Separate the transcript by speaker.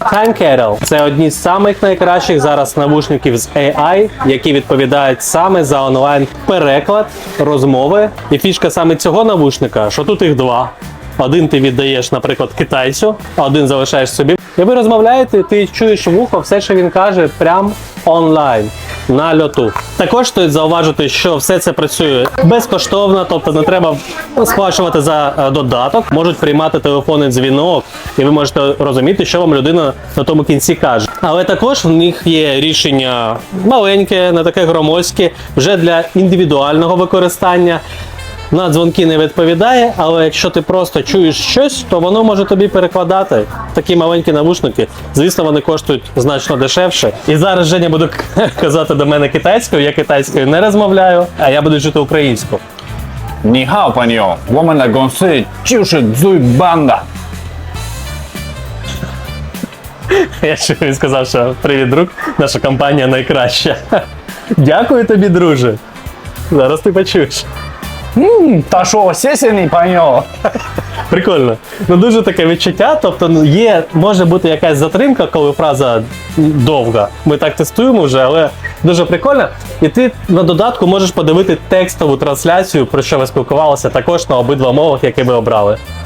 Speaker 1: Handcattle – це одні з самих найкращих зараз навушників з AI, які відповідають саме за онлайн переклад, розмови. І фішка саме цього навушника, що тут їх два. Один ти віддаєш, наприклад, китайцю, а один залишаєш собі. І ви розмовляєте, ти чуєш вухо, все, що він каже, прям онлайн. На льоту. Також стоїть зауважити, що все це працює безкоштовно, тобто не треба сплачувати за е, додаток, можуть приймати телефонний дзвінок, і ви можете розуміти, що вам людина на тому кінці каже. Але також в них є рішення маленьке, не таке громоздьке, вже для індивідуального використання на дзвонки не відповідає, але якщо ти просто чуєш щось, то воно може тобі перекладати такі маленькі навушники. Звісно, вони коштують значно дешевше. І зараз Женя буде казати до мене китайською, я китайською не розмовляю, а я буду чути українською.
Speaker 2: Ніхао, паньо, вомена гонси, чуши дзуй банда.
Speaker 1: Я ще він сказав, що привіт, друг, наша компанія найкраща. Дякую тобі, друже. Зараз ти почуєш.
Speaker 2: Ммм, Та що, сеся не паньо?
Speaker 1: Прикольно. Ну дуже таке відчуття. Тобто ну, є, може бути якась затримка, коли фраза довга. Ми так тестуємо вже, але дуже прикольно. І ти на додатку можеш подивити текстову трансляцію, про що ви спілкувалися, також на обидва мовах, які ви обрали.